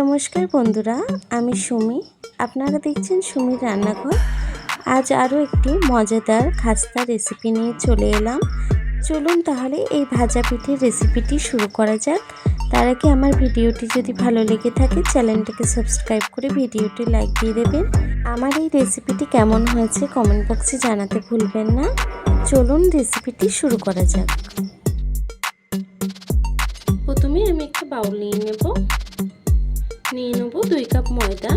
নমস্কার বন্ধুরা, আমি সুমি। আপনারা দেখছেন সুমির রান্নাঘর। আজ আরও একটি মজাদার খাস্তা রেসিপি নিয়ে চলে এলাম। চলুন তাহলে এই ভাজা পিঠের রেসিপিটি শুরু করা যাক। তার আগে আমার ভিডিওটি যদি ভালো লেগে থাকে, চ্যানেলটিকে সাবস্ক্রাইব করে ভিডিওটি লাইক দিয়ে দেবেন। আমার এই রেসিপিটি কেমন হয়েছে কমেন্ট বক্সে জানাতে ভুলবেন না। চলুন রেসিপিটি শুরু করা যাক। প্রথমে আমি একটা বাউল নিয়ে নেব। নিয়ে নেব দুই কাপ ময়দা।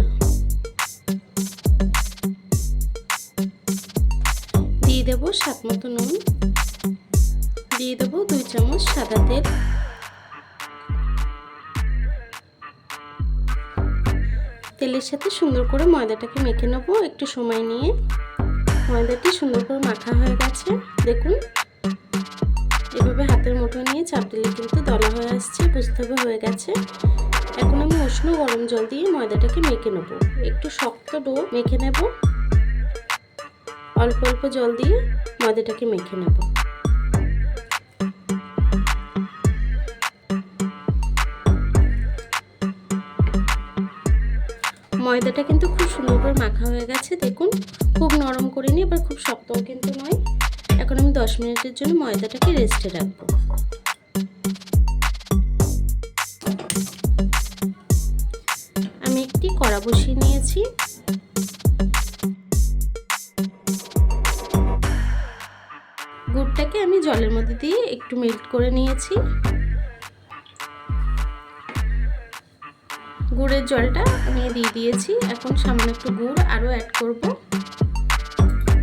দিয়ে দেব স্বাদ মতো নুন। দিয়ে দেব দুই চামচ সাদা তেল। তেলের সাথে সুন্দর করে ময়দাটাকে মেখে নেব একটু সময় নিয়ে। ময়দাটি সুন্দর করে মাখা হয়ে গেছে, দেখুন। এভাবে হাতের মুঠো নিয়ে চাপ দিলে কিন্তু দলা হয়ে আসছে, বুঝতে হবে হয়ে গেছে। এখন আমি উষ্ণ গরম জল দিয়ে ময়দাটাকে মেখে নেব। একটু শক্ত ডো মেখে নেব। অল্প অল্প জল দিয়ে ময়দাটাকে মেখে নেব। ময়দাটা কিন্তু খুব সুন্দর করে মাখা হয়ে গেছে, দেখুন। খুব নরম করে নিই আবার খুব শক্তও কিন্তু নয়। এখন আমি দশ মিনিটের জন্য ময়দাটাকে রেস্টে রাখব। কড়া বসিয়ে নিয়েছি। গুড়টাকে আমি জলের মধ্যে দিয়ে একটু মেল্ট করে নিয়েছি। গুড়ের জলটা আমি দিয়ে দিয়েছি। এখন সামান্য একটু গুড় আরও অ্যাড করব।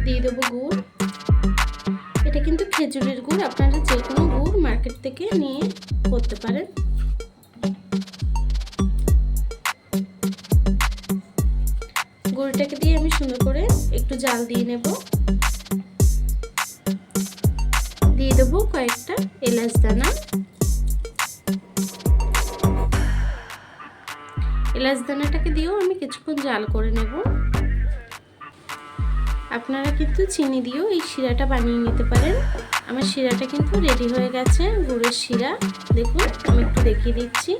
দিয়ে দেবো গুড়। এটা কিন্তু খেজুরের গুড়। আপনারা যে কোনো গুড় মার্কেট থেকে নিয়ে করতে পারেন। গুড়টাকে দিয়ে আমি সুন্দর করে একটু জাল দিয়ে নেব। দিয়ে দেবো কয়েকটা এলাচ দানা। এলাচ দানাটাকে দিয়েও আমি কিছুক্ষণ জাল করে নেব। আপনারা কিন্তু চিনি দিয়েও এই শিরাটা বানিয়ে নিতে পারেন। আমার শিরাটা কিন্তু রেডি হয়ে গেছে, গুড়ের শিরা। দেখুন, আমি একটু দেখিয়ে দিচ্ছি।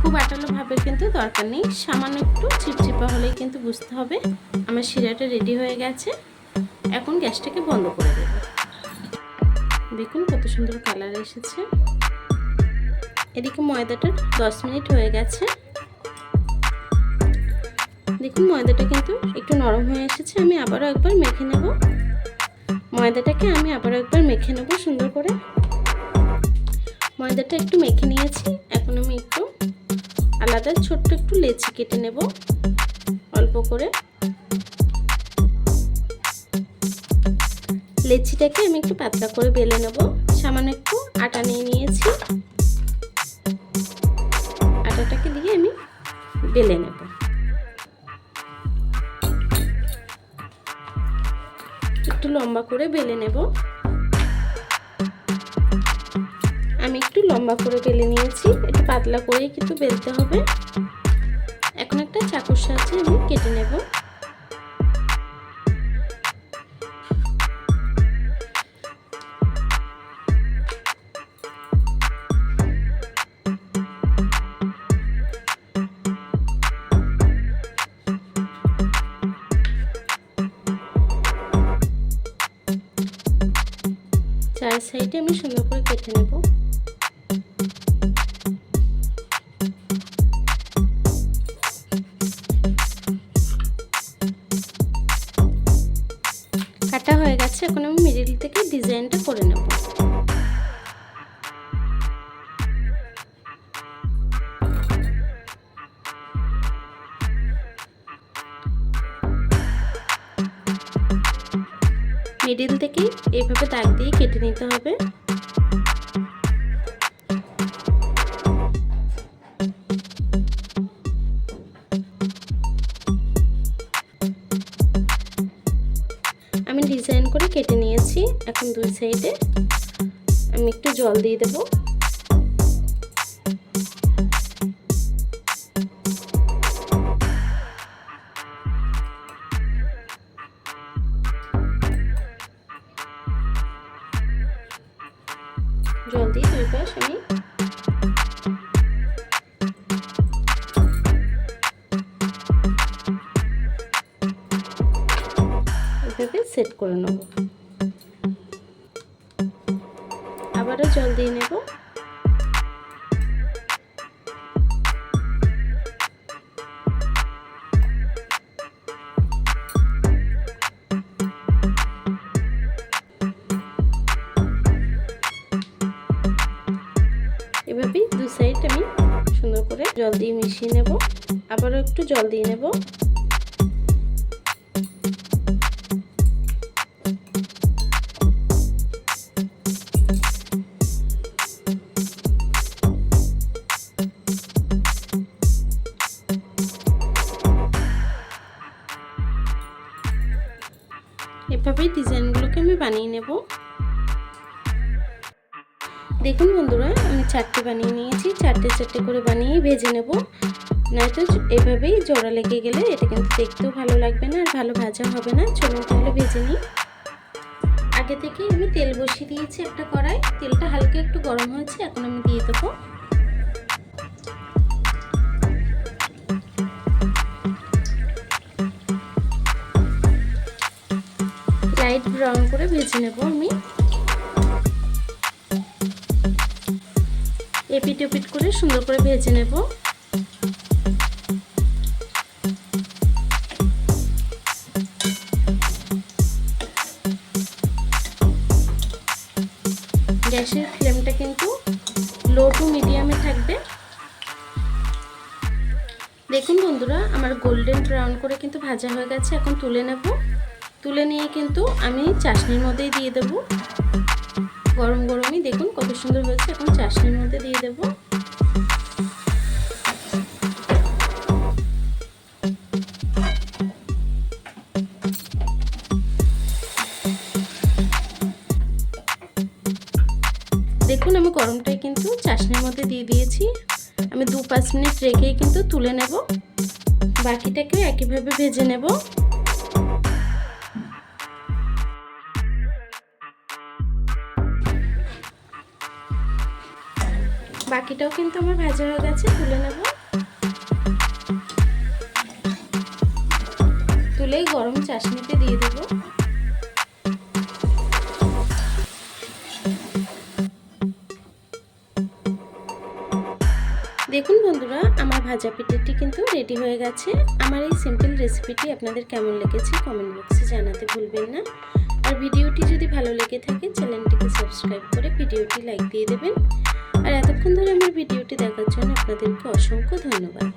খুব আটালোভাবে কিন্তু দরকার নেই। সামান্য একটু চিপচিপা হলেই কিন্তু বুঝতে হবে। আমার শিরাটা রেডি হয়ে গেছে। এখন গ্যাসটাকে বন্ধ করে দেব। দেখুন কত সুন্দর কালার এসেছে। এদিকে ময়দাটা দশ মিনিট হয়ে গেছে। দেখুন ময়দাটা কিন্তু একটু নরম হয়ে এসেছে। আমি আবারও একবার মেখে নেব। ময়দাটাকে আমি আবারও একবার মেখে নেব সুন্দর করে। ময়দাটা একটু মেখে নিয়েছি। এখন আমি আলাদা ছোট্ট একটু লেচি কেটে নেব, অল্প করে। লেচিটাকে আমি একটু পাতলা করে বেলে নেব। সামান্য একটু আটা নিয়ে নিয়েছি। আটাটাকে দিয়ে আমি বেলে নেব। একটু লম্বা করে বেলে নেব। লম্বা করে বেলে নিয়েছি। একটু পাতলা করেই কিন্তু বেলতে হবে। এখন একটা চাকুর সাহায্যে আমি কেটে নেব। চার সাইডে আমি সুন্দর করে কেটে নেব। এখন আমি মিডিল থেকে ডিজাইনটা করে নেব। মিডিল থেকে এইভাবে দাগ দিয়ে কেটে নিতে হবে। কেটে নিয়েছি এখন দুই সাইডে। আমি একটু জল দিয়ে দেবো। সেট করে নেব। আবারও জল দিয়ে নেব। এভাবেই দু সাইড আমি সুন্দর করে জল দিয়ে মিশিয়ে নেব। আবারও একটু জল দিয়ে নেব। এভাবেই ডিজাইনগুলোকে আমি বানিয়ে নেব। দেখুন বন্ধুরা, আমি চারটে বানিয়ে নিয়েছি, চারটে চারটে করে বানিয়ে ভেজে নেব। নয়তো এভাবেই জোড়া লেগে গেলে এটা কিন্তু দেখতেও ভালো লাগবে না আর ভালো ভাজা হবে না। চলুন তাহলে ভেজে নিই। আগে থেকে আমি তেল বসিয়ে দিয়েছি একটা কড়াই। তেলটা হালকা একটু গরম হয়েছে, এখন আমি দিয়ে দেবো। করে ভেজে নেব আমি। এপিট এপিট করে সুন্দর করে ভেজে নেব। গ্যাসের ফ্লেমটা কিন্তু লো টু মিডিয়ামে থাকবে। দেখুন বন্ধুরা, আমার গোল্ডেন ব্রাউন করে কিন্তু ভাজা হয়ে গেছে, এখন তুলে নেব। তুলে নিয়ে কিন্তু আমি চাশনির মধ্যেই দিয়ে দেব। গরম গরমই দেখুন কত সুন্দর হয়েছে, এখন চাশনির মধ্যে দিয়ে দেব। দেখুন আমি গরমটাই কিন্তু চাশনির মধ্যে দিয়ে দিয়েছি। আমি দু পাঁচ মিনিট রেখেই কিন্তু তুলে নেব। বাকিটাকেও একইভাবে ভেজে নেব। বাকিটাও কিন্তু আমার ভাজা হয়ে গেছে, তুলে নেব। তুলেই গরম চাশনিতে দিয়ে দেব। দেখুন বন্ধুরা, আমার ভাজা পিঠেটি কিন্তু রেডি হয়ে গেছে। আমার এই সিম্পল রেসিপিটি আপনাদের কেমন লেগেছে কমেন্ট বক্সে জানাতে ভুলবেন না। আর ভিডিওটি যদি ভালো লেগে থাকে চ্যানেলটিকে সাবস্ক্রাইব করে ভিডিওটি লাইক দিয়ে দেবেন। এতক্ষণ ধরে আমার ভিডিওটি দেখার জন্য আপনাদেরকে অসংখ্য ধন্যবাদ।